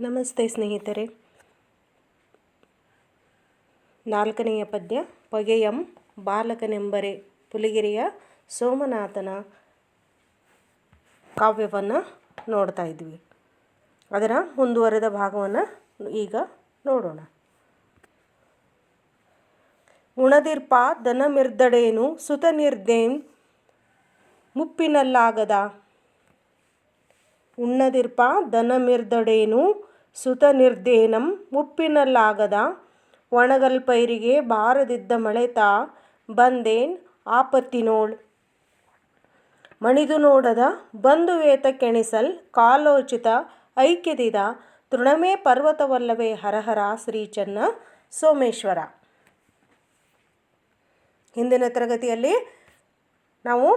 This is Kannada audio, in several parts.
ನಮಸ್ತೆ ಸ್ನೇಹಿತರೆ. ನಾಲ್ಕನೆಯ ಪದ್ಯ, ಪಗೆಯಂ ಬಾಲಕನೆಂಬರೆ ಪುಲಿಗಿರಿಯ ಸೋಮನಾಥನ ಕಾವ್ಯವನ್ನು ನೋಡ್ತಾ ಇದ್ವಿ. ಅದರ ಮುಂದುವರೆದ ಭಾಗವನ್ನು ಈಗ ನೋಡೋಣ. ಉಣದಿರ್ಪ ದನಮಿರ್ದಡೇನು ಸುತನಿರ್ದೇನ್ ಮುಪ್ಪಿನಲ್ಲಾಗದ? ಉಣ್ಣದಿರ್ಪ ದನಮಿರ್ದಡೇನು ಸುತನಿರ್ದೇನಂ ಮುಪ್ಪಿನಲ್ಲಾಗದ ಒಣಗಲ್ಪೈರಿಗೆ ಬಾರದಿದ್ದ ಮಳೆತ ಬಂದೇನ್ ಆಪತ್ತಿನೋಳ್. ಮಣಿದು ನೋಡದ ಬಂಧುವೇತ ಕೆಣಿಸಲ್ ಕಾಲೋಚಿತ ಐಕ್ಯದಿದ ತೃಣಮೇ ಪರ್ವತವಲ್ಲವೇ ಹರಹರ ಶ್ರೀಚನ್ನ ಸೋಮೇಶ್ವರ. ಹಿಂದಿನ ತರಗತಿಯಲ್ಲಿ ನಾವು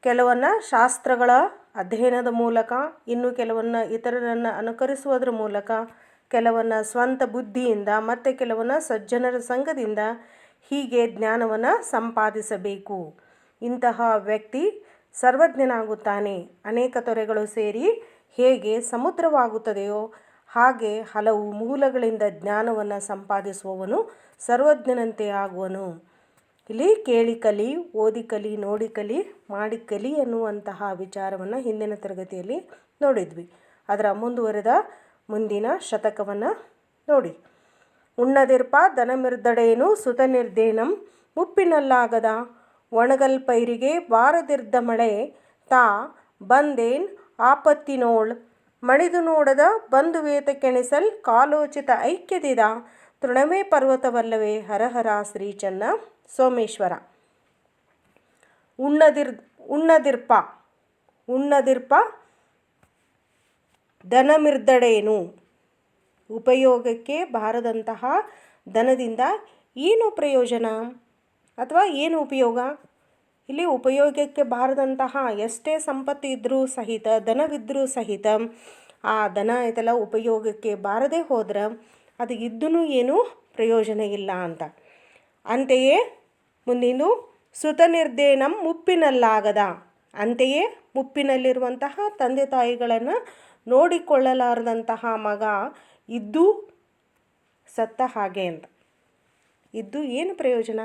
ಕೆಲವನ್ನ ಶಾಸ್ತ್ರಗಳ ಅಧ್ಯಯನದ ಮೂಲಕ, ಇನ್ನು ಕೆಲವನ್ನ ಇತರರನ್ನು ಅನುಕರಿಸುವುದರ ಮೂಲಕ, ಕೆಲವನ್ನ ಸ್ವಂತ ಬುದ್ಧಿಯಿಂದ ಮತ್ತು ಕೆಲವನ್ನ ಸಜ್ಜನರ ಸಂಘದಿಂದ ಹೀಗೆ ಜ್ಞಾನವನ್ನು ಸಂಪಾದಿಸಬೇಕು. ಇಂತಹ ವ್ಯಕ್ತಿ ಸರ್ವಜ್ಞನಾಗುತ್ತಾನೆ. ಅನೇಕ ತೊರೆಗಳು ಸೇರಿ ಹೇಗೆ ಸಮುದ್ರವಾಗುತ್ತದೆಯೋ ಹಾಗೆ ಹಲವು ಮೂಲಗಳಿಂದ ಜ್ಞಾನವನ್ನು ಸಂಪಾದಿಸುವವನು ಸರ್ವಜ್ಞನಂತೆ ಆಗುವನು. ಇಲ್ಲಿ ಕೇಳಿ ಕಲಿ, ಓದಿ ಕಲಿ, ನೋಡಿ ಕಲಿ, ಮಾಡಿ ಕಲಿ ಅನ್ನುವಂತಹ ವಿಚಾರವನ್ನು ಹಿಂದಿನ ತರಗತಿಯಲ್ಲಿ ನೋಡಿದ್ವಿ. ಅದರ ಮುಂದುವರೆದ ಮುಂದಿನ ಶತಕವನ್ನು ನೋಡಿ. ಉಣ್ಣದಿರ್ಪ ದನಮಿರ್ದಡೇನು ಸುತನಿರ್ದೇನಂ ಮುಪ್ಪಿನಲ್ಲಾಗದ ಒಣಗಲ್ ಪೈರಿಗೆ ಬಾರದಿರ್ದ ಮಳೆ ತಾ ಬಂದೇನ್ ಆಪತ್ತಿನೋಳ್ ಮಣಿದು ನೋಡದ ಬಂಧುವೇತ ಕೆಣಸಲ್ ಕಾಲೋಚಿತ ಐಕ್ಯದಿದ ತೃಣಮೇ ಪರ್ವತವಲ್ಲವೇ ಹರಹರ ಶ್ರೀಚನ್ನ ಸೋಮೇಶ್ವರ. ಉಣ್ಣದಿರ್, ಉಣ್ಣದಿರ್ಪ ಉಣ್ಣದಿರ್ಪ ದನಮಿರ್ದಡೇನು? ಉಪಯೋಗಕ್ಕೆ ಬಾರದಂತಹ ದನದಿಂದ ಏನು ಪ್ರಯೋಜನ? ಅಥವಾ ಏನು ಉಪಯೋಗ? ಇಲ್ಲಿ ಉಪಯೋಗಕ್ಕೆ ಬಾರದಂತಹ ಎಷ್ಟೇ ಸಂಪತ್ತು ಇದ್ದರೂ ಸಹಿತ ದನವಿದ್ದರೂ ಸಹಿತ, ಆ ದನ ಇದೆಲ್ಲ ಉಪಯೋಗಕ್ಕೆ ಬಾರದೇ ಹೋದ್ರೆ ಅದು ಇದ್ದೂ ಏನೂ ಪ್ರಯೋಜನ ಇಲ್ಲ ಅಂತ. ಅಂತೆಯೇ ಮುಂದಿನ ಸುತನಿರ್ದೇನಂ ಮುಪ್ಪಿನಲ್ಲಾಗದ ಅಂತೆಯೇ ಮುಪ್ಪಿನಲ್ಲಿರುವಂತಹ ತಂದೆ ತಾಯಿಗಳನ್ನು ನೋಡಿಕೊಳ್ಳಲಾರದಂತಹ ಮಗ ಇದ್ದು ಸತ್ತ ಹಾಗೆ ಅಂತ. ಇದ್ದು ಏನು ಪ್ರಯೋಜನ?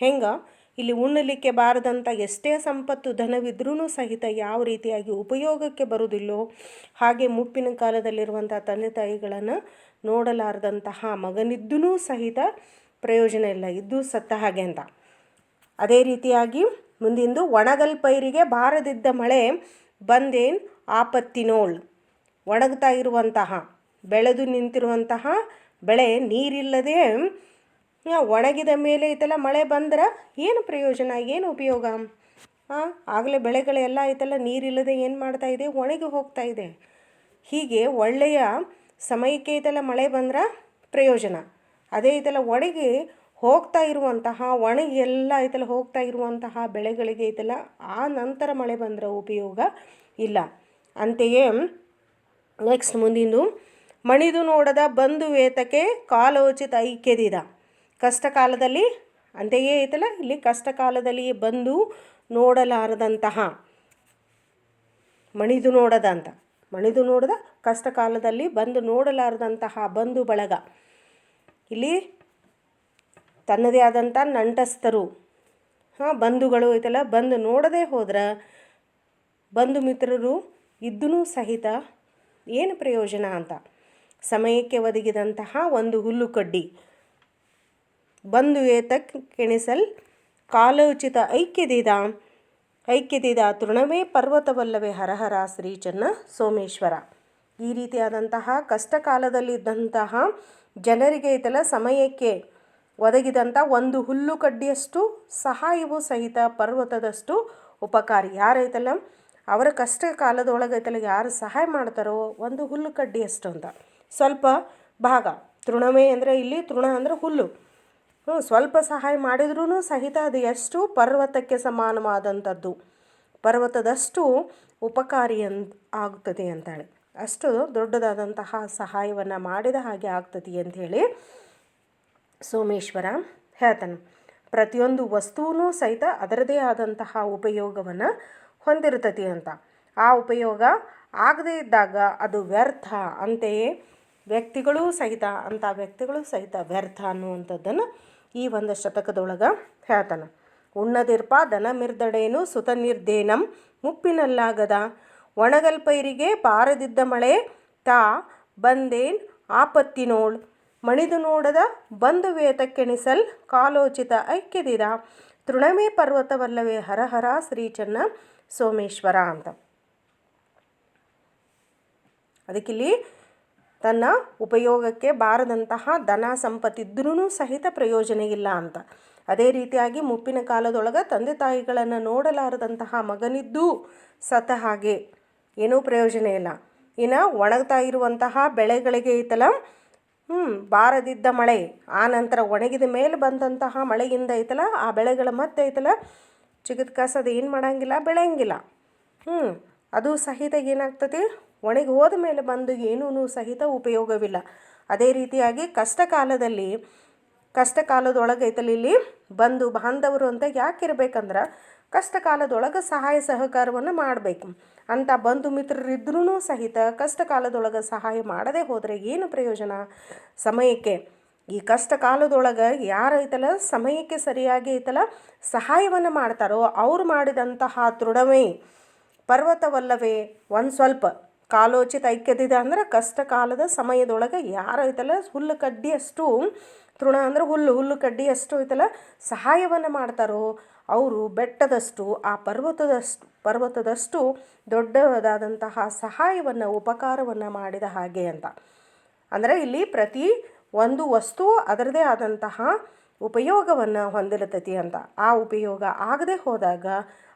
ಹೆಂಗೆ? ಇಲ್ಲಿ ಉಣ್ಣಲಿಕ್ಕೆ ಬಾರದಂಥ ಎಷ್ಟೇ ಸಂಪತ್ತು ಧನವಿದ್ರೂ ಸಹಿತ ಯಾವ ರೀತಿಯಾಗಿ ಉಪಯೋಗಕ್ಕೆ ಬರುವುದಿಲ್ಲೋ ಹಾಗೆ ಮುಪ್ಪಿನ ಕಾಲದಲ್ಲಿರುವಂಥ ತಂದೆ ತಾಯಿಗಳನ್ನು ನೋಡಲಾರದಂತಹ ಮಗನಿದ್ದೂ ಸಹಿತ ಪ್ರಯೋಜನ ಇಲ್ಲ. ಇದ್ದು ಸತ್ತ ಹಾಗೆ ಅಂತ. ಅದೇ ರೀತಿಯಾಗಿ ಮುಂದಿಂದು ಒಣಗಲ್ ಪೈರಿಗೆ ಬಾರದಿದ್ದ ಮಳೆ ಬಂದೇನ್ ಆಪತ್ತಿನೋಳ್. ಒಣಗ್ತಾ ಇರುವಂತಹ, ಬೆಳೆದು ನಿಂತಿರುವಂತಹ ಬೆಳೆ ನೀರಿಲ್ಲದೆ ಒಣಗಿದ ಮೇಲೆ ಐತಲ್ಲ ಮಳೆ ಬಂದ್ರೆ ಏನು ಪ್ರಯೋಜನ, ಏನು ಉಪಯೋಗ? ಹಾಂ ಆಗಲೇ ಬೆಳೆಗಳೆಲ್ಲ ಐತಲ್ಲ ನೀರಿಲ್ಲದೆ ಏನು ಮಾಡ್ತಾ ಇದೆ? ಒಣಗಿ ಹೋಗ್ತಾ ಇದೆ. ಹೀಗೆ ಒಳ್ಳೆಯ ಸಮಯಕ್ಕೆ ಐತಲ್ಲ ಮಳೆ ಬಂದ್ರೆ ಪ್ರಯೋಜನ. ಅದೇ ಐತಲ್ಲ ಒಣಗಿ ಹೋಗ್ತಾ ಇರುವಂತಹ, ಒಣಗಿ ಎಲ್ಲ ಐತಲ್ಲ ಹೋಗ್ತಾ ಇರುವಂತಹ ಬೆಳೆಗಳಿಗೆ ಐತಲ್ಲ ಆ ನಂತರ ಮಳೆ ಬಂದರೆ ಉಪಯೋಗ ಇಲ್ಲ. ಅಂತೆಯೇ ನೆಕ್ಸ್ಟ್ ಮುಂದಿಂದು, ಮಣಿದು ನೋಡದ ಬಂದು ವೇತಕ್ಕೆ ಕಾಲೋಚಿತ ಐಕ್ಯದಿದ. ಕಷ್ಟ ಕಾಲದಲ್ಲಿ ಅಂತೆಯೇ ಐತಲ್ಲ ಇಲ್ಲಿ ಕಷ್ಟ ಕಾಲದಲ್ಲಿ ಬಂದು ನೋಡಲಾರದಂತಹ, ಮಣಿದು ನೋಡದ ಅಂತ. ಮಣಿದು ನೋಡಿದ ಕಷ್ಟ ಕಾಲದಲ್ಲಿ ಬಂದು ನೋಡಲಾರದಂತಹ ಬಂಧು ಬಳಗ. ಇಲ್ಲಿ ತನ್ನದೇ ಆದಂಥ ನಂಟಸ್ಥರು. ಹಾಂ, ಬಂಧುಗಳು ಐತಲ್ಲ, ಬಂದು ನೋಡದೆ ಹೋದ್ರೆ ಬಂಧು ಮಿತ್ರರು ಇದ್ದೂ ಸಹಿತ ಏನು ಪ್ರಯೋಜನ ಅಂತ. ಸಮಯಕ್ಕೆ ಒದಗಿದಂತಹ ಒಂದು ಹುಲ್ಲು ಕಡ್ಡಿ. ಬಂಧು ಏತ ಕೆಣಿಸಲ್ ಕಾಲೋಚಿತ ಐಕ್ಯದಿದ ಐಕ್ಯದಿದ ತೃಣವೇ ಪರ್ವತವಲ್ಲವೇ ಹರಹರ ಶ್ರೀಚನ್ನ ಸೋಮೇಶ್ವರ. ಈ ರೀತಿಯಾದಂತಹ ಕಷ್ಟ ಕಾಲದಲ್ಲಿದ್ದಂತಹ ಜನರಿಗೆ ಇದೆಲ್ಲ ಸಮಯಕ್ಕೆ ಒದಗಿದಂಥ ಒಂದು ಹುಲ್ಲು ಕಡ್ಡಿಯಷ್ಟು, ಸಹಾಯವು ಸಹಿತ ಪರ್ವತದಷ್ಟು ಉಪಕಾರಿ. ಯಾರೈತಲ್ಲ ಅವರ ಕಷ್ಟ ಕಾಲದೊಳಗೆ ಐತಲ್ಲ ಯಾರು ಸಹಾಯ ಮಾಡ್ತಾರೋ ಒಂದು ಹುಲ್ಲು ಕಡ್ಡಿಯಷ್ಟು ಅಂತ ಸ್ವಲ್ಪ ಭಾಗ. ತೃಣವೇ ಅಂದರೆ ಇಲ್ಲಿ ತೃಣ ಅಂದರೆ ಹುಲ್ಲು. ಹ್ಞೂ, ಸ್ವಲ್ಪ ಸಹಾಯ ಮಾಡಿದ್ರೂ ಸಹಿತ ಅದು ಎಷ್ಟು ಪರ್ವತಕ್ಕೆ ಸಮಾನವಾದಂಥದ್ದು. ಪರ್ವತದಷ್ಟು ಉಪಕಾರಿ ಅಂತ ಆಗ್ತದೆ ಅಂತೇಳಿ. ಅಷ್ಟು ದೊಡ್ಡದಾದಂತಹ ಸಹಾಯವನ್ನು ಮಾಡಿದ ಹಾಗೆ ಆಗ್ತದೆ ಅಂಥೇಳಿ ಸೋಮೇಶ್ವರ ಹೇಳ್ತಾನೆ. ಪ್ರತಿಯೊಂದು ವಸ್ತುವೂ ಸಹಿತ ಅದರದೇ ಆದಂತಹ ಉಪಯೋಗವನ್ನು ಹೊಂದಿರ್ತತಿ ಅಂತ. ಆ ಉಪಯೋಗ ಆಗದೇ ಇದ್ದಾಗ ಅದು ವ್ಯರ್ಥ ಅಂತೆಯೇ ವ್ಯಕ್ತಿಗಳೂ ಸಹಿತ, ಅಂಥ ವ್ಯಕ್ತಿಗಳು ಸಹಿತ ವ್ಯರ್ಥ ಅನ್ನುವಂಥದ್ದನ್ನು ಈ ಒಂದು ಶತಕದೊಳಗೆ ಹೇಳ್ತಾನೆ. ಉಣ್ಣದಿರ್ಪ ದನ ಮಿರ್ದಡೇನು ಸುತ ನಿರ್ದೇನಂ ಮುಪ್ಪಿನಲ್ಲಾಗದ ಒಣಗಲ್ಪೈರಿಗೆ ಪಾರದಿದ್ದ ಮಳೆ ತಾ ಬಂದೇನ್ ಆಪತ್ತಿನೋಳ್. ಮಣಿದು ನೋಡದ ಬಂದು ವೇತಕ್ಕೆಣಿಸಲ್ ಕಾಲೋಚಿತ ಐಕ್ಯದಿದ. ತೃಣಮೇ ಪರ್ವತವಲ್ಲವೇ ಹರಹರ ಶ್ರೀಚನ್ನ ಸೋಮೇಶ್ವರ ಅಂತ. ಅದಕ್ಕಿಲ್ಲಿ ತನ್ನ ಉಪಯೋಗಕ್ಕೆ ಬಾರದಂತಹ ಧನ ಸಂಪತ್ತಿದ್ರೂ ಸಹಿತ ಪ್ರಯೋಜನ ಇಲ್ಲ ಅಂತ. ಅದೇ ರೀತಿಯಾಗಿ ಮುಪ್ಪಿನ ಕಾಲದೊಳಗೆ ತಂದೆ ತಾಯಿಗಳನ್ನು ನೋಡಲಾರದಂತಹ ಮಗನಿದ್ದೂ ಸತ ಹಾಗೆ. ಏನೂ ಪ್ರಯೋಜನ ಇಲ್ಲ. ಇನ್ನು ಒಣಗ್ತಾ ಇರುವಂತಹ ಬೆಳೆಗಳಿಗೆ ಐತಲ್ಲ ಹ್ಞೂ ಬಾರದಿದ್ದ ಮಳೆ, ಆ ನಂತರ ಒಣಗಿದ ಮೇಲೆ ಬಂದಂತಹ ಮಳೆಯಿಂದ ಐತಲ್ಲ ಆ ಬೆಳೆಗಳ ಮತ್ತೆ ಐತಲ್ಲ ಚಿಗದ ಕಸದ ಏನು ಮಾಡೋಂಗಿಲ್ಲ, ಬೆಳೆಯಂಗಿಲ್ಲ. ಹ್ಞೂ ಅದು ಸಹಿತ ಏನಾಗ್ತದೆ? ಒಣಗಿ ಹೋದ ಮೇಲೆ ಬಂದು ಏನೂ ಸಹಿತ ಉಪಯೋಗವಿಲ್ಲ. ಅದೇ ರೀತಿಯಾಗಿ ಕಷ್ಟ ಕಾಲದಲ್ಲಿ ಕಷ್ಟ ಕಾಲದೊಳಗೆ ಐತಲ್ಲ ಇಲ್ಲಿ ಬಂದು ಬಾಂಧವರು ಅಂತ ಯಾಕೆ ಇರ್ಬೇಕಂದ್ರೆ ಕಷ್ಟ ಕಾಲದೊಳಗೆ ಸಹಾಯ ಸಹಕಾರವನ್ನು ಮಾಡಬೇಕು. ಅಂಥ ಬಂಧು ಮಿತ್ರರಿದ್ರೂ ಸಹಿತ ಕಷ್ಟ ಕಾಲದೊಳಗೆ ಸಹಾಯ ಮಾಡದೇ ಹೋದರೆ ಏನು ಪ್ರಯೋಜನ? ಸಮಯಕ್ಕೆ. ಈ ಕಷ್ಟ ಕಾಲದೊಳಗೆ ಯಾರು ಐತಲ್ಲ ಸಮಯಕ್ಕೆ ಸರಿಯಾಗಿ ಐತಲ್ಲ ಸಹಾಯವನ್ನು ಮಾಡ್ತಾರೋ? ಅವ್ರು ಮಾಡಿದಂತಹ ದೃಢವೇ? ಪರ್ವತವಲ್ಲವೇ? ಒಂದು ಸ್ವಲ್ಪ. ಕಾಲೋಚಿತ ಐಕ್ಯದಿದೆ ಅಂದ್ರೆ ಕಷ್ಟ ಕಾಲದ ಸಮಯದೊಳಗೆ ಯಾರು ಐತಲ್ಲ, ಹುಲ್ಲು ಕಡ್ಡಿಯಷ್ಟು ತೃಣ ಅಂದ್ರೆ ಹುಲ್ಲು ಹುಲ್ಲು ಕಡ್ಡಿಯಷ್ಟು ಐತಲ್ಲ, ಸಹಾಯವನ್ನು ಮಾಡ್ತಾರೋ ಅವರು ಬೆಟ್ಟದಷ್ಟು, ಆ ಪರ್ವತದಷ್ಟು ಪರ್ವತದಷ್ಟು ದೊಡ್ಡದಾದಂತಹ ಸಹಾಯವನ್ನು, ಉಪಕಾರವನ್ನು ಮಾಡಿದ ಹಾಗೆ ಅಂತ. ಅಂದರೆ ಇಲ್ಲಿ ಪ್ರತಿ ಒಂದು ವಸ್ತು ಅದರದೇ ಆದಂತಹ ಉಪಯೋಗವನ್ನು ಹೊಂದಿರತೈತಿ ಅಂತ. ಆ ಉಪಯೋಗ ಆಗದೆ ಹೋದಾಗ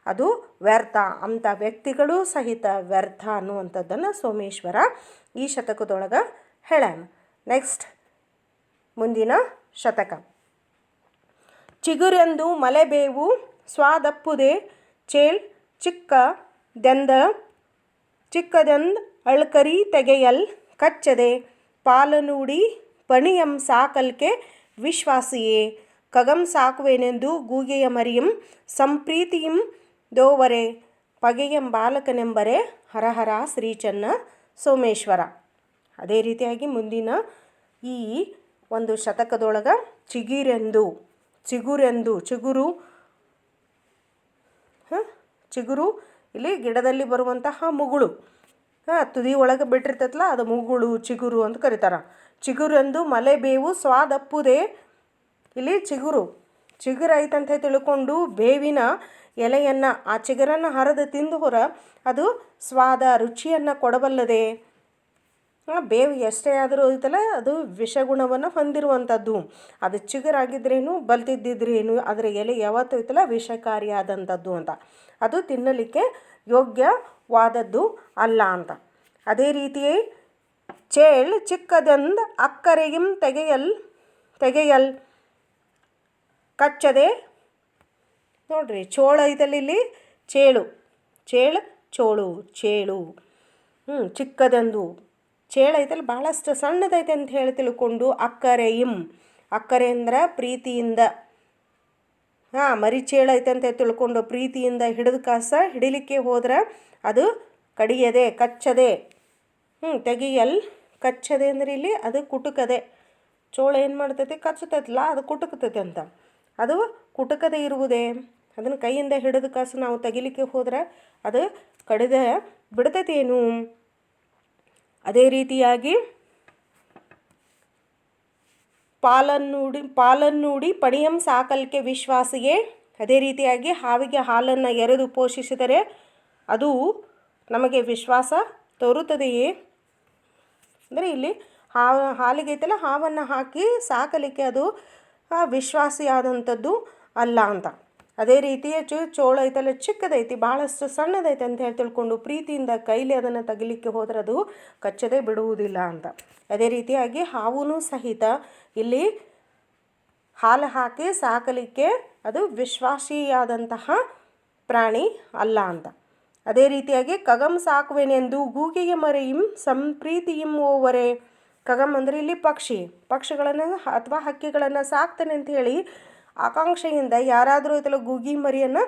ಅದು ವ್ಯರ್ಥ. ಅಂಥ ವ್ಯಕ್ತಿಗಳು ಸಹಿತ ವ್ಯರ್ಥ ಅನ್ನುವಂಥದ್ದನ್ನು ಸೋಮೇಶ್ವರ ಈ ಶತಕದೊಳಗೆ ಹೇಳ್ಯಾನ ನೆಕ್ಸ್ಟ್ ಮುಂದಿನ ಶತಕ. ಚಿಗುರೆಂದು ಮಲೆಬೇವು ಸ್ವಾದಪ್ಪುದೆ ಚೇಳ್ ಚಿಕ್ಕ ದೆಂದ ಚಿಕ್ಕದೆಂದ್ ಅಳ್ಕರಿ ತೆಗೆಯಲ್ ಕಚ್ಚದೆ ಪಾಲನೂಡಿ ಪಣಿಯಂ ಸಾಕಲ್ಕೆ ವಿಶ್ವಾಸಿಯೇ ಕಗಂ ಸಾಕುವೆನೆಂದು ಗೂಗೆಯ ಮರಿಯಂ ಸಂಪ್ರೀತಿಯಂ ದೋವರೆ ಪಗೆಯಂ ಬಾಲಕನೆಂಬರೆ ಹರಹರ ಶ್ರೀಚನ್ನ ಸೋಮೇಶ್ವರ. ಅದೇ ರೀತಿಯಾಗಿ ಮುಂದಿನ ಈ ಒಂದು ಶತಕದೊಳಗೆ ಚಿಗಿರೆಂದು, ಚಿಗುರೆಂದು, ಚಿಗುರು, ಹಾಂ, ಚಿಗುರು, ಇಲ್ಲಿ ಗಿಡದಲ್ಲಿ ಬರುವಂತಹ ಮುಗುಳು. ಹಾಂ, ತುದಿ ಒಳಗೆ ಬಿಟ್ಟಿರ್ತೈತಲ್ಲ ಅದು ಮುಗುಳು, ಚಿಗುರು ಅಂತ ಕರೀತಾರೆ. ಚಿಗುರೆಂದು ಮಲೆ ಬೇವು ಸ್ವಾದಪ್ಪುದೇ. ಇಲ್ಲಿ ಚಿಗುರು ಚಿಗುರು ಐತಂತ ತಿಳ್ಕೊಂಡು ಬೇವಿನ ಎಲೆಯನ್ನು, ಆ ಚಿಗುರನ್ನು ಹರಿದು ತಿಂದು ಹೊರ ಅದು ಸ್ವಾದ ರುಚಿಯನ್ನು ಕೊಡಬಲ್ಲದೆ. ಬೇವು ಎಷ್ಟೇ ಆದರೂ ಐತಲ್ಲ, ಅದು ವಿಷಗುಣವನ್ನು ಹೊಂದಿರುವಂಥದ್ದು ಅದು ಚಿಗುರಾಗಿದ್ರೇನು, ಬಲ್ತಿದ್ದಿದ್ರೇನು ಅದರ ಎಲೆ ಯಾವತ್ತೂ ಐತಲ್ಲ ವಿಷಕಾರಿಯಾದಂಥದ್ದು ಅಂತ. ಅದು ತಿನ್ನಲಿಕ್ಕೆ ಯೋಗ್ಯವಾದದ್ದು ಅಲ್ಲ ಅಂತ. ಅದೇ ರೀತಿಯೇ ಚೇಳ್ ಚಿಕ್ಕದಂದ ಅಕ್ಕರೆಗಿಂ ತೆಗೆಯಲ್ ತೆಗೆಯಲ್ ಕಚ್ಚದೆ ನೋಡ್ರಿ, ಚೋಳ ಐತಲ್ಲಿ ಇಲ್ಲಿ? ಚೇಳು. ಚೇಳು, ಚೋಳು, ಚೇಳು. ಹ್ಞೂ ಚಿಕ್ಕದೊಂದು. ಚೇಳ ಇದಲ್ಲಿ ಭಾಳಷ್ಟು ಸಣ್ಣದೈತೆ ಅಂತ ಹೇಳಿ ತಿಳ್ಕೊಂಡು ಅಕ್ಕರೆ ಇಂ ಅಕ್ಕರೆ ಅಂದ್ರೆ ಪ್ರೀತಿಯಿಂದ. ಹಾಂ, ಮರಿ ಐತೆ ಅಂತ ತಿಳ್ಕೊಂಡು ಪ್ರೀತಿಯಿಂದ ಹಿಡಿದು ಕಾಸ ಹಿಡಿಲಿಕ್ಕೆ ಹೋದ್ರೆ ಅದು ಕಡಿಯದೆ, ಕಚ್ಚದೆ. ಹ್ಞೂ ತೆಗಿಯಲ್ ಕಚ್ಚದೆ ಅಂದ್ರೆ ಇಲ್ಲಿ ಅದು ಕುಟುಕದೆ. ಚೋಳ ಏನು ಮಾಡ್ತೈತಿ? ಕಚ್ಚತೈತಲ್ಲ, ಅದು ಕುಟುಕ್ತೈತೆ ಅಂತ. ಅದು ಕುಟುಕದೆ ಇರುವುದೇ? ಅದನ್ನು ಕೈಯಿಂದ ಹಿಡಿದು ಕಾಸು ನಾವು ತೆಗಿಲಿಕ್ಕೆ ಹೋದ್ರೆ ಅದು ಕಡಿದ ಬಿಡ್ತೈತೇನು? ಅದೇ ರೀತಿಯಾಗಿ ಪಾಲನ್ನೂಡಿ ಪಾಲನ್ನೂಡಿ ಪಣಿಯಂ ಸಾಕಲ್ಕೆ ವಿಶ್ವಾಸಿಗೆ ಅದೇ ರೀತಿಯಾಗಿ ಹಾವಿಗೆ ಹಾಲನ್ನು ಎರೆದು ಪೋಷಿಸಿದರೆ ಅದು ನಮಗೆ ವಿಶ್ವಾಸ ತೋರುತ್ತದೆಯೇ? ಅಂದರೆ ಇಲ್ಲಿ ಹಾವ ಹಾಲಿಗೆ ಐತಲ್ಲ, ಹಾವನ್ನು ಹಾಕಿ ಸಾಕಲಿಕ್ಕೆ ಅದು ವಿಶ್ವಾಸಿಯಾದಂಥದ್ದು ಅಲ್ಲ ಅಂತ. ಅದೇ ರೀತಿಯ ಚು ಚೋಳ ಐತಲ್ಲ, ಚಿಕ್ಕದೈತಿ ಭಾಳಷ್ಟು ಸಣ್ಣದೈತೆ ಅಂತ ಹೇಳಿ ತಿಳ್ಕೊಂಡು ಪ್ರೀತಿಯಿಂದ ಕೈಲಿ ಅದನ್ನು ತೆಗಿಲಿಕ್ಕೆ ಹೋದ್ರೆ ಅದು ಕಚ್ಚದೆ ಬಿಡುವುದಿಲ್ಲ ಅಂತ. ಅದೇ ರೀತಿಯಾಗಿ ಹಾವು ಸಹಿತ ಇಲ್ಲಿ ಹಾಲು ಹಾಕಿ ಸಾಕಲಿಕ್ಕೆ ಅದು ವಿಶ್ವಾಸಿಯಾದಂತಹ ಪ್ರಾಣಿ ಅಲ್ಲ ಅಂತ. ಅದೇ ರೀತಿಯಾಗಿ ಕಗಂ ಸಾಕುವೆನೆಂದು ಗೂಗೆಯ ಮರೆಯಿಂ ಸಂಪ್ರೀತಿಯಿಂ ಓವರೆ. ಕಗಮ್ ಅಂದರೆ ಇಲ್ಲಿ ಪಕ್ಷಿ, ಪಕ್ಷಿಗಳನ್ನು ಅಥವಾ ಹಕ್ಕಿಗಳನ್ನು ಸಾಕ್ತಾನೆ ಅಂತ ಹೇಳಿ ಆಕಾಂಕ್ಷೆಯಿಂದ ಯಾರಾದರೂ ಇದೆಲ್ಲ ಗೂಗಿ ಮರಿಯನ್ನು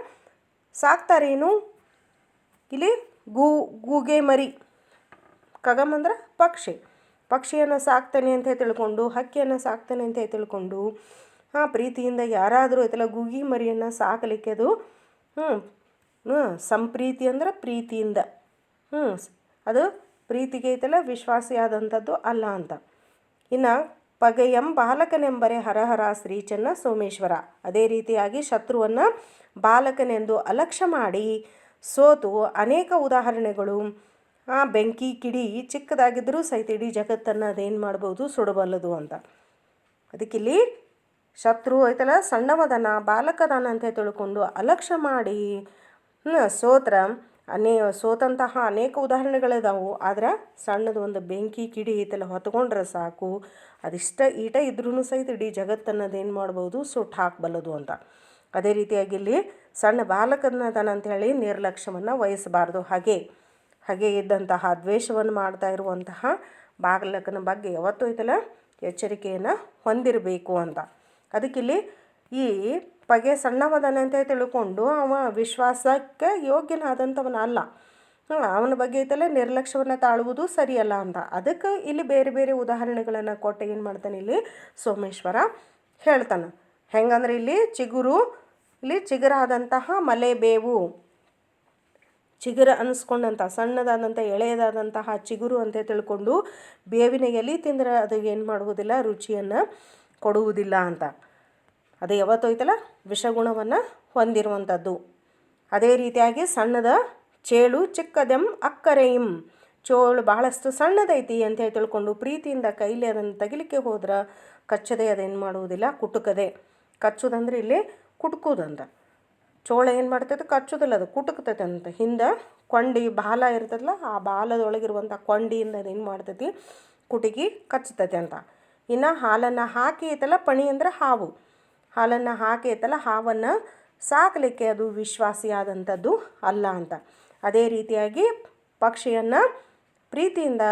ಸಾಕ್ತಾರೇನು ಇಲ್ಲಿ ಗೂ, ಗೂಗೆ ಮರಿ ಖಗಮ್ ಅಂದ್ರೆ ಪಕ್ಷಿ. ಪಕ್ಷಿಯನ್ನು ಸಾಕ್ತಾನೆ ಅಂತ ತಿಳ್ಕೊಂಡು, ಹಕ್ಕಿಯನ್ನು ಸಾಕ್ತಾನೆ ಅಂತ ತಿಳ್ಕೊಂಡು, ಹಾಂ, ಪ್ರೀತಿಯಿಂದ ಯಾರಾದರೂ ಐತಲ್ಲ ಗೂಗಿ ಮರಿಯನ್ನು ಸಾಕಲಿಕ್ಕೆ ಅದು ಹ್ಞೂ ಹ್ಞೂ ಸಂಪ್ರೀತಿ ಅಂದ್ರೆ ಪ್ರೀತಿಯಿಂದ ಹ್ಞೂ ಅದು ಪ್ರೀತಿಗೆ ಐತಲ್ಲ ವಿಶ್ವಾಸಿಯಾದಂಥದ್ದು ಅಲ್ಲ ಅಂತ. ಇನ್ನು ಪಗೆಯಂ ಬಾಲಕನೆಂಬರೆ ಹರಹರ ಶ್ರೀಚನ್ನ ಸೋಮೇಶ್ವರ. ಅದೇ ರೀತಿಯಾಗಿ ಶತ್ರುವನ್ನು ಬಾಲಕನೆಂದು ಅಲಕ್ಷ್ಯ ಮಾಡಿ ಸೋತು ಅನೇಕ ಉದಾಹರಣೆಗಳು. ಆ ಬೆಂಕಿ, ಕಿಡಿ ಚಿಕ್ಕದಾಗಿದ್ದರೂ ಸಹಿತ ಇಡೀ ಜಗತ್ತನ್ನು ಅದೇನು ಮಾಡ್ಬೋದು, ಸುಡಬಲ್ಲದು ಅಂತ. ಅದಕ್ಕಿಲ್ಲಿ ಶತ್ರು ಐತಲ್ಲ ಸಣ್ಣವದನ ಬಾಲಕದನ ಅಂತ ತಿಳ್ಕೊಂಡು ಅಲಕ್ಷ್ಯ ಮಾಡಿ ಸೋತ್ರ ಅನೇ ಸೋತಂತಹ ಅನೇಕ ಉದಾಹರಣೆಗಳಿದಾವು. ಆದ್ರೆ ಸಣ್ಣದು ಒಂದು ಬೆಂಕಿ, ಕಿಡಿ ಐತಲ್ಲ ಹೊತ್ಕೊಂಡ್ರೆ ಸಾಕು. ಅದಿಷ್ಟ ಈಟ ಇದ್ರೂ ಸಹಿತ ಇಡೀ ಜಗತ್ತನ್ನೋದು ಏನು ಮಾಡ್ಬೋದು? ಸುಟ್ಟು ಹಾಕಬಲ್ಲದು ಅಂತ. ಅದೇ ರೀತಿಯಾಗಿ ಇಲ್ಲಿ ಸಣ್ಣ ಬಾಲಕನದನ ಹೇಳಿ ನಿರ್ಲಕ್ಷ್ಯವನ್ನು ವಹಿಸಬಾರ್ದು. ಹಾಗೆ ಹಾಗೆ ಇದ್ದಂತಹ ದ್ವೇಷವನ್ನು ಮಾಡ್ತಾ ಇರುವಂತಹ ಬಾಲಕನ ಬಗ್ಗೆ ಯಾವತ್ತೂ ಐತಲ್ಲ, ಎಚ್ಚರಿಕೆಯನ್ನು ಹೊಂದಿರಬೇಕು ಅಂತ. ಅದಕ್ಕಿಲ್ಲಿ ಈ ಪಗೆ ಸಣ್ಣವದನ ಅಂತ ತಿಳ್ಕೊಂಡು ಅವ ವಿಶ್ವಾಸಕ್ಕೆ ಯೋಗ್ಯನಾದಂಥವನ ಅಲ್ಲ ಅವನ ಬಗ್ಗೆ ಐತಲ್ಲ, ನಿರ್ಲಕ್ಷ್ಯವನ್ನು ತಾಳುವುದು ಸರಿಯಲ್ಲ ಅಂತ. ಅದಕ್ಕೆ ಇಲ್ಲಿ ಬೇರೆ ಬೇರೆ ಉದಾಹರಣೆಗಳನ್ನು ಕೊಟ್ಟು ಏನು ಮಾಡ್ತಾನೆ ಇಲ್ಲಿ? ಸೋಮೇಶ್ವರ ಹೇಳ್ತಾನೆ. ಹೆಂಗಂದ್ರೆ ಇಲ್ಲಿ ಚಿಗುರು, ಇಲ್ಲಿ ಚಿಗುರಾದಂತಹ ಮಲೆ ಬೇವು ಚಿಗುರು ಅನಿಸ್ಕೊಂಡಂಥ ಸಣ್ಣದಾದಂಥ ಎಳೆಯದಾದಂತಹ ಚಿಗುರು ಅಂತ ತಿಳ್ಕೊಂಡು ಬೇವಿನ ಎಲೆ ತಿಂದರೆ ಅದು ಏನು ಮಾಡುವುದಿಲ್ಲ, ರುಚಿಯನ್ನು ಕೊಡುವುದಿಲ್ಲ ಅಂತ. ಅದು ಯಾವತ್ತೋಯ್ತಲ್ಲ ವಿಷಗುಣವನ್ನು ಹೊಂದಿರುವಂಥದ್ದು ಅದೇ ರೀತಿಯಾಗಿ ಸಣ್ಣದ ಚೇಳು ಚಿಕ್ಕದೆಂ ಅಕ್ಕರೆಯಿಂ. ಚೋಳು ಬಹಳಷ್ಟು ಸಣ್ಣದೈತಿ ಅಂತ ಹೇಳಿ ತಿಳ್ಕೊಂಡು ಪ್ರೀತಿಯಿಂದ ಕೈಲಿ ಅದನ್ನು ತೆಗಿಲಿಕ್ಕೆ ಹೋದ್ರೆ ಕಚ್ಚದೆ ಅದೇನು ಮಾಡುವುದಿಲ್ಲ, ಕುಟುಕದೆ. ಕಚ್ಚುದಂದ್ರೆ ಇಲ್ಲಿ ಕುಟ್ಕೋದಂತ. ಚೋಳ ಏನು ಮಾಡ್ತೈತೆ? ಕಚ್ಚೋದಿಲ್ಲ ಅದು, ಕುಟುಕ್ತೈತೆ ಅಂತ. ಹಿಂದೆ ಕೊಂಡಿ ಬಾಲ ಇರ್ತದಲ್ಲ, ಆ ಬಾಲದೊಳಗಿರುವಂಥ ಕೊಂಡಿಯಿಂದ ಅದೇನು ಮಾಡ್ತೈತಿ? ಕುಟುಕಿ ಕಚ್ಚತೈತೆ ಅಂತ. ಇನ್ನು ಹಾಲನ್ನು ಹಾಕಿ ಐತಲ್ಲ, ಪಣಿ ಅಂದ್ರೆ ಹಾವು. ಹಾಲನ್ನು ಹಾಕಿ ಐತಲ್ಲ, ಹಾವನ್ನು ಸಾಕಲಿಕ್ಕೆ ಅದು ವಿಶ್ವಾಸಿಯಾದಂಥದ್ದು ಅಲ್ಲ ಅಂತ. ಅದೇ ರೀತಿಯಾಗಿ ಪಕ್ಷಿಯನ್ನು ಪ್ರೀತಿಯಿಂದ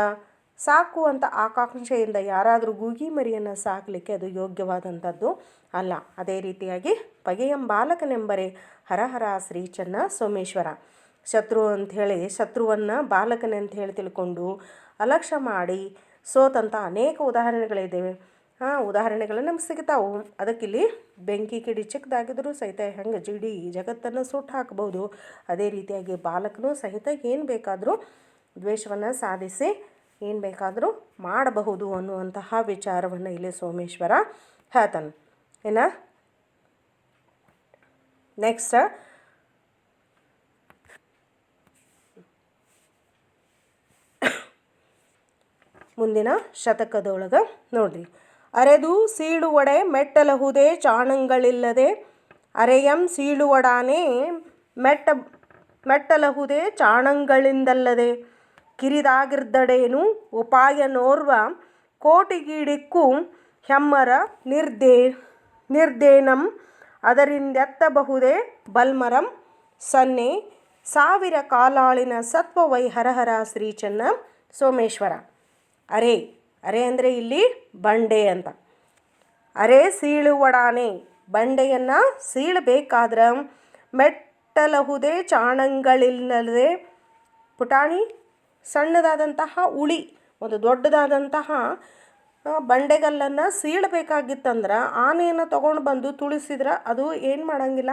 ಸಾಕುವಂಥ ಆಕಾಂಕ್ಷೆಯಿಂದ ಯಾರಾದರೂ ಗೂಗಿ ಮರಿಯನ್ನು ಸಾಕಲಿಕ್ಕೆ ಅದು ಯೋಗ್ಯವಾದಂಥದ್ದು ಅಲ್ಲ. ಅದೇ ರೀತಿಯಾಗಿ ಪಗೆಯಂ ಬಾಲಕನೆಂಬರೆ ಹರಹರ ಶ್ರೀ ಚನ್ನ ಸೋಮೇಶ್ವರ. ಶತ್ರು ಅಂಥೇಳಿ, ಶತ್ರುವನ್ನು ಬಾಲಕನೆ ಅಂತ ಹೇಳಿ ತಿಳ್ಕೊಂಡು ಅಲಕ್ಷ್ಯ ಮಾಡಿ ಸೋತಂಥ ಅನೇಕ ಉದಾಹರಣೆಗಳಿದ್ದಾವೆ ಹಾಂ, ಉದಾಹರಣೆಗಳು ನಮ್ಗೆ ಸಿಗ್ತಾವು. ಅದಕ್ಕಿಲ್ಲಿ ಬೆಂಕಿ ಕಿಡಿ ಚಿಕ್ಕದಾಗಿದ್ರೂ ಸಹಿತ ಹೆಂಗೆ ಜಿಡಿ ಜಗತ್ತನ್ನು ಸುಟ್ಟು ಹಾಕ್ಬೋದು. ಅದೇ ರೀತಿಯಾಗಿ ಬಾಲಕನು ಸಹಿತ ಏನು ಬೇಕಾದರೂ ದ್ವೇಷವನ್ನು ಸಾಧಿಸಿ ಏನು ಬೇಕಾದರೂ ಮಾಡಬಹುದು ಅನ್ನುವಂತಹ ವಿಚಾರವನ್ನು ಇಲ್ಲಿ ಸೋಮೇಶ್ವರ ಹೇಳ್ತಾನೆ. ಏನ? ನೆಕ್ಸ್ಟ್ ಮುಂದಿನ ಶತಕದೊಳಗೆ ನೋಡ್ರಿ. ಅರೆದು ಸೀಳುವಡೆ ಮೆಟ್ಟಲಹುದೇ ಚಾಣಂಗಳಿಲ್ಲದೆ, ಅರೆಯಂ ಸೀಳುವಡಾನೇ ಮೆಟ್ಟ, ಮೆಟ್ಟಲಹುದೇ ಚಾಣಂಗಳಿಂದಲ್ಲದೆ. ಕಿರಿದಾಗಿರ್ದಡೇನು ಉಪಾಯನೋರ್ವ ಕೋಟಿಗೀಡಿಕ್ಕೂ ಹೆಮ್ಮರ ನಿರ್ದೇ, ನಿರ್ದೇನಂ ಅದರಿಂದೆತ್ತಬಹುದೇ ಬಲ್ಮರಂ ಸನ್ನೆ ಸಾವಿರ ಕಾಲಾಳಿನ ಸತ್ವವೈ ಹರಹರ ಶ್ರೀಚನ್ನ ಸೋಮೇಶ್ವರ. ಅರೆ. ಅರೆ ಅಂದರೆ ಇಲ್ಲಿ ಬಂಡೆ ಅಂತ. ಅರೆ ಸೀಳು ಸೀಳುವಡಾನೆ, ಬಂಡೆಯನ್ನು ಸೀಳಬೇಕಾದ್ರೆ ಮೆಟ್ಟಲಹುದೇ ಚಾಣಂಗಳಿಲ್ಲದೆ, ಪುಟಾಣಿ, ಸಣ್ಣದಾದಂತಹ ಉಳಿ, ಒಂದು ದೊಡ್ಡದಾದಂತಹ ಬಂಡೆಗಲ್ಲನ್ನು ಸೀಳಬೇಕಾಗಿತ್ತಂದ್ರೆ ಆನೆಯನ್ನು ತೊಗೊಂಡು ಬಂದು ತುಳಿಸಿದ್ರೆ ಅದು ಏನು ಮಾಡೋಂಗಿಲ್ಲ,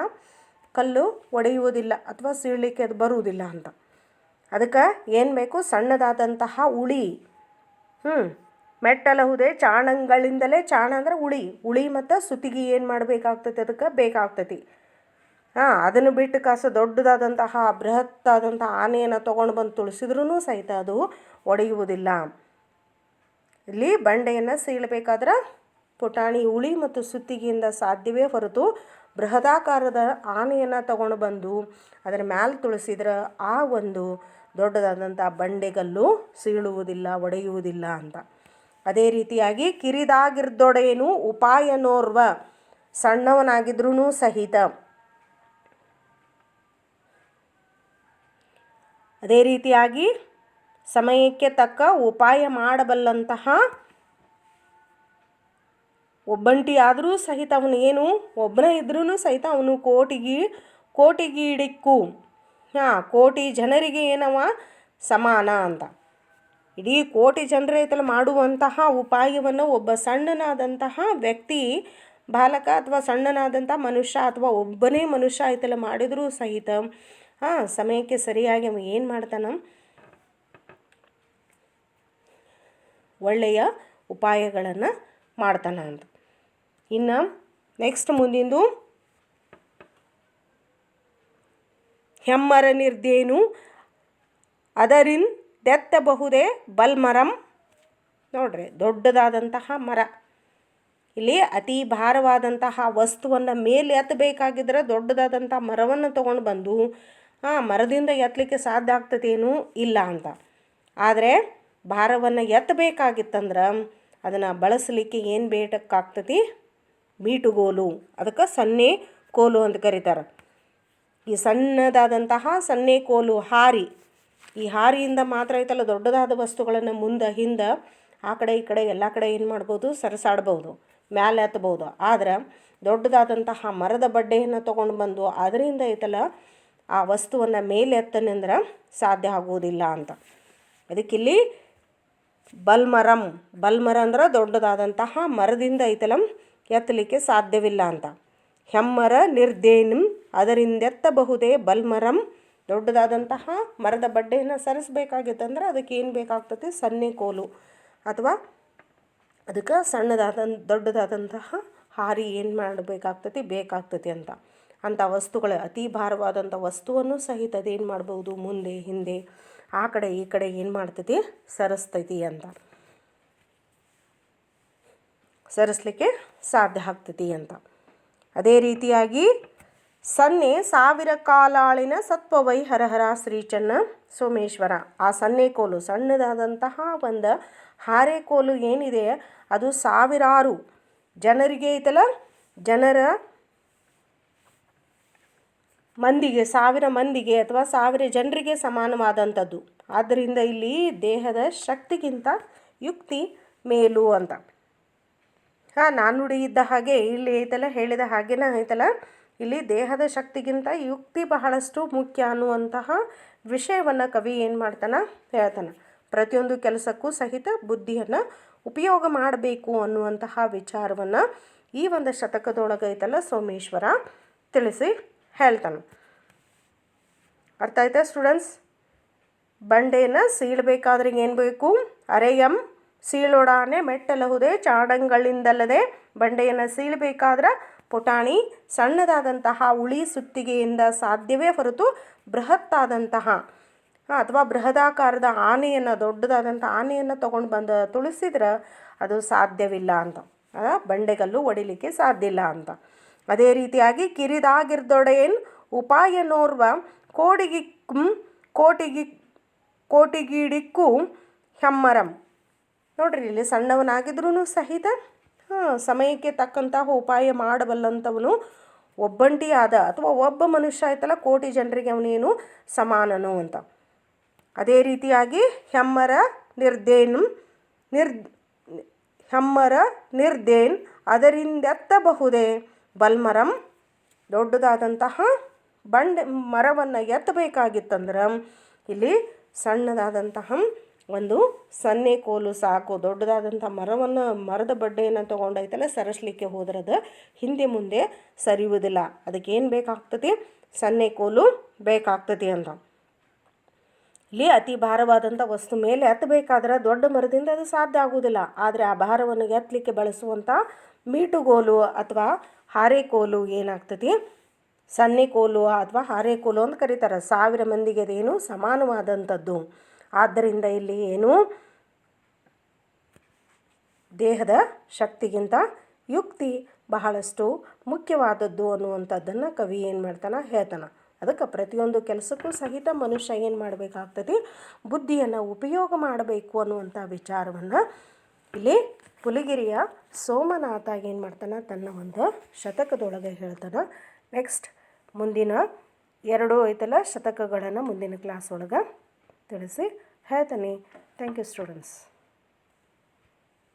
ಕಲ್ಲು ಒಡೆಯುವುದಿಲ್ಲ ಅಥವಾ ಸೀಳಲಿಕ್ಕೆ ಅದು ಬರುವುದಿಲ್ಲ ಅಂತ. ಅದಕ್ಕೆ ಏನು ಬೇಕು? ಸಣ್ಣದಾದಂತಹ ಉಳಿ. ಹ್ಞೂ ಮೆಟ್ಟಲಹುದೇ ಚಾಣಂಗಳಿಂದಲೇ ಚಾಣ ಅಂದ್ರೆ ಉಳಿ ಉಳಿ ಮತ್ತು ಸುತ್ತಿಗೆ ಏನು ಮಾಡಬೇಕಾಗ್ತೈತಿ ಅದಕ್ಕೆ ಬೇಕಾಗ್ತೈತಿ. ಹಾಂ, ಅದನ್ನು ಬಿಟ್ಟು ಕಾಸ ದೊಡ್ಡದಾದಂತಹ ಬೃಹತ್ತಾದಂಥ ಆನೆಯನ್ನು ತೊಗೊಂಡು ಬಂದು ತುಳಿಸಿದ್ರೂ ಸಹಿತ ಅದು ಒಡೆಯುವುದಿಲ್ಲ. ಇಲ್ಲಿ ಬಂಡೆಯನ್ನು ಸೀಳಬೇಕಾದ್ರೆ ಪುಟಾಣಿ ಉಳಿ ಮತ್ತು ಸುತ್ತಿಗೆಯಿಂದ ಸಾಧ್ಯವೇ ಹೊರತು ಬೃಹದಾಕಾರದ ಆನೆಯನ್ನು ತಗೊಂಡು ಬಂದು ಅದರ ಮ್ಯಾಲೆ ತುಳಿಸಿದ್ರೆ ಆ ಒಂದು ದೊಡ್ಡದಾದಂಥ ಬಂಡೆಗಲ್ಲು ಸೀಳುವುದಿಲ್ಲ, ಒಡೆಯುವುದಿಲ್ಲ ಅಂತ. ಅದೇ ರೀತಿಯಾಗಿ ಕಿರಿದಾಗಿರ್ದೊಡೇನು ಉಪಾಯನೋರ್ವ ಸಣ್ಣವನಾಗಿದ್ರೂ ಸಹಿತ. ಅದೇ ರೀತಿಯಾಗಿ ಸಮಯಕ್ಕೆ ತಕ್ಕ ಉಪಾಯ ಮಾಡಬಲ್ಲಂತಹ ಒಬ್ಬಂಟಿ ಆದರೂ ಸಹಿತ ಅವನು ಏನು ಒಬ್ಬನೇ ಇದ್ರೂ ಸಹಿತ ಅವನು ಕೋಟಿಗಿ, ಕೋಟಿಗೀಡಿಕ್ಕು. ಹಾಂ, ಕೋಟಿ ಜನರಿಗೆ ಏನವ? ಸಮಾನ ಅಂತ. ಇಡೀ ಕೋಟಿ ಜನರ ಮಾಡುವಂತಹ ಉಪಾಯವನ್ನು ಒಬ್ಬ ಸಣ್ಣನಾದಂತಹ ವ್ಯಕ್ತಿ, ಬಾಲಕ ಅಥವಾ ಸಣ್ಣನಾದಂಥ ಮನುಷ್ಯ ಅಥವಾ ಒಬ್ಬನೇ ಮನುಷ್ಯ ಐತಲ ಮಾಡಿದರೂ ಸಹಿತ, ಹಾಂ, ಸಮಯಕ್ಕೆ ಸರಿಯಾಗಿ ಅವ ಏನು ಮಾಡ್ತಾನ? ಒಳ್ಳೆಯ ಉಪಾಯಗಳನ್ನು ಮಾಡ್ತಾನ ಅಂತ. ಇನ್ನು ನೆಕ್ಸ್ಟ್ ಮುಂದಿಂದು, ಹೆಮ್ಮರ ನಿರ್ದೇನು, ಅದರಿನ್ ದೆತ್ತಬಹುದೇ ಬಲ್ಮರಂ. ನೋಡ್ರಿ, ದೊಡ್ಡದಾದಂತಹ ಮರ. ಇಲ್ಲಿ ಅತಿ ಭಾರವಾದಂತಹ ವಸ್ತುವನ್ನು ಮೇಲೆ ಎತ್ತಬೇಕಾಗಿದ್ರೆ ದೊಡ್ಡದಾದಂಥ ಮರವನ್ನು ತಗೊಂಡು ಬಂದು, ಆ ಮರದಿಂದ ಎತ್ತಲಿಕ್ಕೆ ಸಾಧ್ಯ ಆಗ್ತದೇನೂ ಇಲ್ಲ ಅಂತ. ಆದರೆ ಭಾರವನ್ನು ಎತ್ತಬೇಕಾಗಿತ್ತಂದ್ರೆ ಅದನ್ನು ಬಳಸಲಿಕ್ಕೆ ಏನು ಬೇಕಾಗ್ತತಿ ಮೀಟುಗೋಲು. ಅದಕ್ಕೆ ಸನ್ನೆ ಕೋಲು ಅಂತ ಕರೀತಾರೆ. ಈ ಸಣ್ಣದಾದಂತಹ ಸನ್ನೆ ಕೋಲು ಹಾರಿ. ಈ ಹಾರಿಯಿಂದ ಮಾತ್ರ ಐತಲ್ಲ, ದೊಡ್ಡದಾದ ವಸ್ತುಗಳನ್ನು ಮುಂದೆ, ಹಿಂದೆ, ಆ ಕಡೆ, ಈ ಕಡೆ, ಎಲ್ಲ ಕಡೆ ಏನು ಮಾಡ್ಬೋದು, ಸರಸಾಡ್ಬೋದು, ಮ್ಯಾಲೆ ಹತ್ತಬಹುದು ಆದ್ರೆ ದೊಡ್ಡದಾದಂತಹ ಮರದ ಬಡ್ಡೆಯನ್ನು ತೊಗೊಂಡು ಬಂದು ಅದರಿಂದ ಐತಲ್ಲ, ಆ ವಸ್ತುವನ್ನು ಮೇಲೆ ಎತ್ತನೆಂದ್ರೆ ಸಾಧ್ಯ ಆಗುವುದಿಲ್ಲ ಅಂತ. ಅದಕ್ಕಿಲ್ಲಿ ಬಲ್ಮರಂ, ಬಲ್ಮರ ಅಂದ್ರೆ ದೊಡ್ಡದಾದಂತಹ ಮರದಿಂದ ಐತಲ್ಲ, ಎತ್ತಲಿಕ್ಕೆ ಸಾಧ್ಯವಿಲ್ಲ ಅಂತ. ಹೆಮ್ಮರ ನಿರ್ದೇನಂ, ಅದರಿಂದೆತ್ತಬಹುದೇ ಬಲ್ಮರಂ ದೊಡ್ಡದಾದಂತಹ ಮರದ ಬಡ್ಡೆಯನ್ನು ಸರಿಸಬೇಕಾಗಿತ್ತಂದ್ರೆ ಅದಕ್ಕೆ ಏನು ಬೇಕಾಗ್ತದೆ? ಸನ್ನೆ ಕೋಲು ಅಥವಾ ಅದಕ್ಕೆ ಸಣ್ಣದಾದ ದೊಡ್ಡದಾದಂತಹ ಹಾರಿ ಏನು ಮಾಡಬೇಕಾಗ್ತತಿ ಬೇಕಾಗ್ತತಿ ಅಂತ. ಅಂಥ ವಸ್ತುಗಳ, ಅತಿ ಭಾರವಾದಂಥ ವಸ್ತುವನ್ನು ಸಹಿತ ಅದೇನು ಮಾಡ್ಬೋದು? ಮುಂದೆ, ಹಿಂದೆ, ಆ ಕಡೆ, ಈ ಕಡೆ ಏನು ಮಾಡ್ತೈತಿ ಸರಿಸ್ತೈತಿ ಅಂತ. ಸರಿಸ್ಲಿಕ್ಕೆ ಸಾಧ್ಯ ಆಗ್ತೈತಿ ಅಂತ. ಅದೇ ರೀತಿಯಾಗಿ ಸನ್ನೆ ಸಾವಿರ ಕಾಲಾಳಿನ ಸತ್ವವೈ ಹರಹರ ಶ್ರೀಚನ್ನ ಸೋಮೇಶ್ವರ. ಆ ಸನ್ನೆ ಕೋಲು ಸಣ್ಣದಾದಂತಹ ಒಂದು ಹಾರೆ ಕೋಲು ಏನಿದೆ, ಅದು ಸಾವಿರಾರು ಜನರಿಗೆ ಐತಲ್ಲ, ಜನರ ಮಂದಿಗೆ, ಸಾವಿರ ಮಂದಿಗೆ ಅಥವಾ ಸಾವಿರ ಜನರಿಗೆ ಸಮಾನವಾದಂಥದ್ದು. ಆದ್ದರಿಂದ ಇಲ್ಲಿ ದೇಹದ ಶಕ್ತಿಗಿಂತ ಯುಕ್ತಿ ಮೇಲು ಅಂತ. ಹಾಂ ನಾನುಡಿ ಇದ್ದ ಹಾಗೆ ಇಲ್ಲಿ ಐತಲ್ಲ, ಹೇಳಿದ ಹಾಗೇನ ಐತಲ್ಲ ಇಲ್ಲಿ ದೇಹದ ಶಕ್ತಿಗಿಂತ ಯುಕ್ತಿ ಬಹಳಷ್ಟು ಮುಖ್ಯ ಅನ್ನುವಂತಹ ವಿಷಯವನ್ನು ಕವಿ ಏನು ಮಾಡ್ತಾನೆ? ಹೇಳ್ತಾನೆ. ಪ್ರತಿಯೊಂದು ಕೆಲಸಕ್ಕೂ ಸಹಿತ ಬುದ್ಧಿಯನ್ನು ಉಪಯೋಗ ಮಾಡಬೇಕು ಅನ್ನುವಂತಹ ವಿಚಾರವನ್ನು ಈ ಒಂದು ಶತಕದೊಳಗೈತಲ್ಲ ಸೋಮೇಶ್ವರ ತಿಳಿಸಿ ಹೇಳ್ತಾನೆ. ಅರ್ಥ ಆಯ್ತಾ ಸ್ಟೂಡೆಂಟ್ಸ್? ಬಂಡೆಯನ್ನು ಸೀಳಬೇಕಾದ್ರೆ ಏನು ಬೇಕು? ಅರೆಯಂ ಸೀಳೊಡಾನೆ ಮೆಟ್ಟಲಹುದೇ, ಚಾಡಂಗಳಿಂದಲ್ಲದೆ ಬಂಡೆಯನ್ನು ಸೀಳಬೇಕಾದ್ರೆ ಪುಟಾಣಿ ಸಣ್ಣದಾದಂತಹ ಉಳಿ ಸುತ್ತಿಗೆಯಿಂದ ಸಾಧ್ಯವೇ ಹೊರತು ಬೃಹತ್ತಾದಂತಹ ಅಥವಾ ಬೃಹದಾಕಾರದ ಆನೆಯನ್ನು ದೊಡ್ಡದಾದಂಥ ಆನೆಯನ್ನು ತೊಗೊಂಡು ಬಂದು ತುಳಿಸಿದ್ರೆ ಅದು ಸಾಧ್ಯವಿಲ್ಲ ಅಂತ. ಬಂಡೆಗಲ್ಲು ಒಡಿಲಿಕ್ಕೆ ಸಾಧ್ಯ ಇಲ್ಲ ಅಂತ. ಅದೇ ರೀತಿಯಾಗಿ ಕಿರಿದಾಗಿರ್ದೊಡೆಯನ್ ಉಪಾಯನೋರ್ವ ಕೋಡಿಗಿ ಕೋಟಿಗಿ, ಕೋಟಿಗಿಡಿಕ್ಕೂ ಹೆಮ್ಮರಂ. ನೋಡ್ರಿ ಇಲ್ಲಿ ಸಣ್ಣವನಾಗಿದ್ರೂ ಸಹಿತ ಸಮಯಕ್ಕೆ ತಕ್ಕಂತಹ ಉಪಾಯ ಮಾಡಬಲ್ಲಂಥವನು ಆದ ಅಥವಾ ಒಬ್ಬ ಮನುಷ್ಯ ಆಯ್ತಲ್ಲ, ಕೋಟಿ ಜನರಿಗೆ ಅವನೇನು ಸಮಾನನು ಅಂತ. ಅದೇ ರೀತಿಯಾಗಿ ಹೆಮ್ಮರ ನಿರ್ದೇನ್, ನಿರ್, ಹೆಮ್ಮರ ನಿರ್ದೇನ್ ಅದರಿಂದೆತ್ತಬಹುದೇ? ಬಲ್ಮರಂ, ದೊಡ್ಡದಾದಂತಹ ಬಂಡೆ ಮರವನ್ನು ಎತ್ತಬೇಕಾಗಿತ್ತಂದ್ರೆ, ಇಲ್ಲಿ ಸಣ್ಣದಾದಂತಹ ಒಂದು ಸನ್ನೆ ಕೋಲು ಸಾಕು, ದೊಡ್ಡದಾದಂಥ ಮರವನ್ನು ಮರದ ಬಡ್ಡೆಯನ್ನು ತೊಗೊಂಡೈತಲ್ಲ ಸರಸ್ಲಿಕ್ಕೆ ಹೋದ್ರದ. ಹಿಂದೆ ಮುಂದೆ ಸರಿಯುವುದಿಲ್ಲ. ಅದಕ್ಕೆ ಏನು ಬೇಕಾಗ್ತತಿ ಸನ್ನೆ ಕೋಲು ಬೇಕಾಗ್ತತಿ ಅಂತ. ಇಲ್ಲಿ ಅತಿ ಭಾರವಾದಂಥ ವಸ್ತು ಮೇಲೆ ಎತ್ತಬೇಕಾದ್ರೆ ದೊಡ್ಡ ಮರದಿಂದ ಅದು ಸಾಧ್ಯ ಆಗುವುದಿಲ್ಲ. ಆದರೆ ಆ ಭಾರವನ್ನು ಎತ್ತಲಿಕ್ಕೆ ಬಳಸುವಂಥ ಮೀಟುಗೋಲು ಅಥವಾ ಹಾರೆಕೋಲು ಏನಾಗ್ತತಿ ಸನ್ನೆ ಕೋಲು ಅಥವಾ ಹಾರೆಕೋಲು ಅಂತ ಕರೀತಾರೆ. ಸಾವಿರ ಮಂದಿಗೆ ಅದೇನು ಸಮಾನವಾದಂಥದ್ದು. ಆದ್ದರಿಂದ ಇಲ್ಲಿ ಏನು? ದೇಹದ ಶಕ್ತಿಗಿಂತ ಯುಕ್ತಿ ಬಹಳಷ್ಟು ಮುಖ್ಯವಾದದ್ದು ಅನ್ನುವಂಥದ್ದನ್ನು ಕವಿ ಏನು ಮಾಡ್ತಾನೆ? ಹೇಳ್ತಾನೆ. ಅದಕ್ಕೆ ಪ್ರತಿಯೊಂದು ಕೆಲಸಕ್ಕೂ ಸಹಿತ ಮನುಷ್ಯ ಏನು ಮಾಡಬೇಕಾಗ್ತದೆ? ಬುದ್ಧಿಯನ್ನು ಉಪಯೋಗ ಮಾಡಬೇಕು ಅನ್ನುವಂಥ ವಿಚಾರವನ್ನು ಇಲ್ಲಿ ಪುಲಿಗಿರಿಯ ಸೋಮನಾಥ ಏನು ಮಾಡ್ತಾನೆ? ತನ್ನ ಒಂದು ಶತಕದೊಳಗೆ ಹೇಳ್ತಾನೆ. ನೆಕ್ಸ್ಟ್ ಮುಂದಿನ ಎರಡು ಐತಲ್ಲ ಶತಕಗಳನ್ನು ಮುಂದಿನ ಕ್ಲಾಸ್ ಒಳಗೆ ತಿಳಿಸಿ ಹೇಳ್ತಾನೆ ಥ್ಯಾಂಕ್ ಯು ಸ್ಟೂಡೆಂಟ್ಸ್